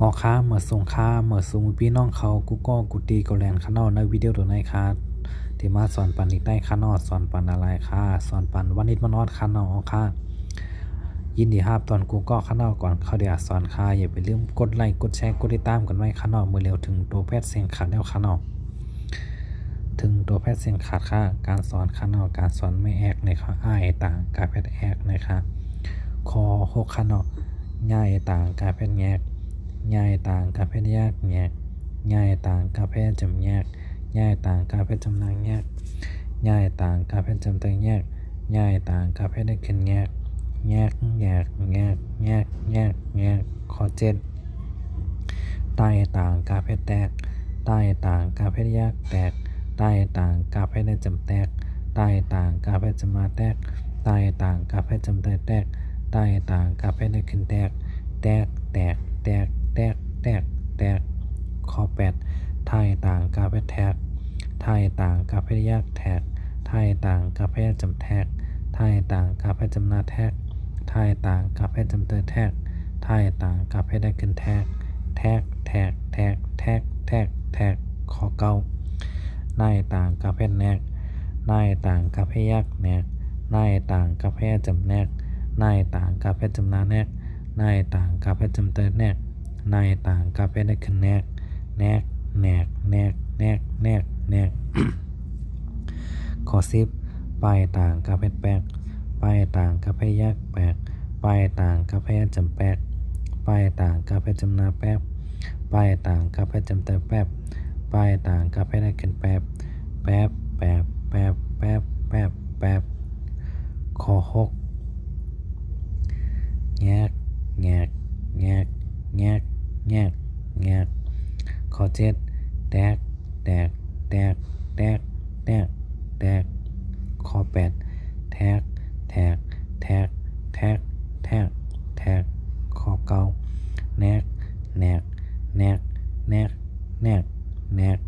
หอค้าเมื่อส่งค้าเมื่อสูงพี่น้องเขากูก็กูตีก็แลนข้างนอกในวิดีโอตัวไหนค่ะที่มาสอนปันอีกได้ข้างนอกสอนปันอะไรค่ะสอนปันวันนี้มานอดข้างนอกค่ะยินดีครับตอนกูก็ข้างนอกก่อนเขาเดี๋ยวสอนค่ะอย่าไปลืมกดไลค์กดแชร์กดติดตามกันไว้ข้างนอกมือเร็วถึงตัวแพทย์เสียงขาดแล้วข้างนอกถึงตัวแพทย์เสียงขาดค่ะการสอนข้างนอกการสอนไม่แอกในข้ออ้ายต่างการแพทย์แอกนะคะคอหกข้างนอกง่ายต่างการแพทย์แยก ง่ายต่างการแพทย์แยกแยกง่ายต่างการแพทย์จำแยกง่ายต่างการแพทย์จำนางแยกง่ายต่างการแพทย์จำแตงแยกง่ายต่างการแพทย์ได้ขึ้นแยกแยกแยกแยกแยกแยกแยกข้อเจ็ดใต้ต่างกาเพชรแตกใต้ต่างกาเพชรแยกแตกใต้ต่างกาเพชรได้จำแตกใต้ต่างกาเพชรจำมาแตกใต้ต่างกาเพชรจำเตยแตกใต้ต่างกาเพชรได้ขึ้นแตกแตกแตกแตก แตกแตกแตกข้อแปดใต้ต่างกาเพชรแทกใต้ต่างกาเพชรแยกแทกใต้ต่างกาเพชรจำแทกใต้ต่างกาเพชรจำนาแทกไทยต่างกับให้จำเตอแทกไทยต่างกับให้ได้ขึ้นแทกแทกแทกแทกแทกแทกแทกขอเก้านายต่างกับให้แนกนายต่างกับให้ยักแนกนายต่างกับให้จำแนกนายต่างกับให้จำนาแนกนายต่างกับให้จำเตอแนก นายต่างกับให้ได้ขึ้นแนกแนกแนกแนกแนกแนกแนกขอซิปลายต่างกับให้แปกปลายต่างกับพยักแปกปลายต่างกับพยักจำแปกปลายต่างกับพยักจำนาแป๊บปลายต่างกับพยักจำเตอแป๊บปลายต่างกับพยักกันแป๊บแป๊บแป๊บแป๊บแป๊บแป๊บแป๊บขอหกแงกแงกแงกแงกแงกแงกขอ เจ็ดแตกแตกแตกแตกแตกแตกขอแปดแท็กแท็กแท็กแท็กแท็กแท็กขอเก้าแนกแนกแนกแนกแนกแนก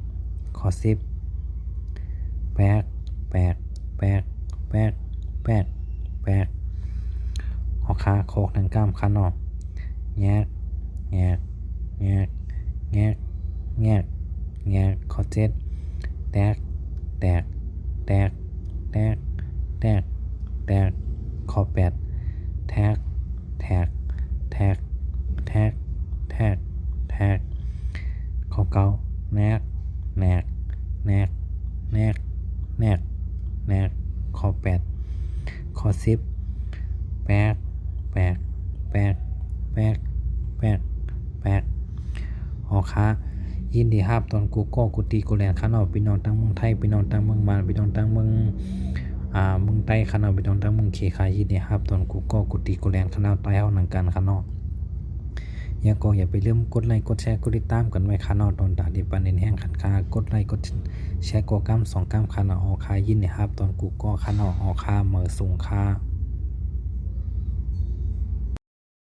ขอสิบแปกแปกแปกแปกแปกแปกหอขาโคกหนังกล้ามขานอกแงกแงกแงกแงกแงกแง กขอเจ็ดแตกแตกแตกแตกแตกแตกขอแปดแทกแทกแทกแทกแทกแทกขอเก้าแนกแนกแนกแนกแนกแนกขอแปดขอสิบแปกแปกแปกแปกแปกแปกหอค้า ยินดีครับตอนกูก็กูตีกูแลนข้างนอกพี่น้องตั้งเมืองไทยพี่น้องตั้งเมืองมานพี่น้องตั้งเมืองอ่าเมืองใต้ข้างนอกพี่น้องตั้งเมืองเคคายินดีครับตอนกูก็กูตีกูแลนข้างนอกใต้เอาหนังกันข้างนอกอย่าก็อย่าไปลืมกดไลค์กดแชร์กดติดตามกันไว้ข้างนอกตอนตาดีปันเน้นแห้งขันคากดไลค์กดแชร์กดกล้ามสองกล้ามข้างนอกออกคายินดีครับตอนกูก็ข้างนอกออกคาเมื่อสูงคา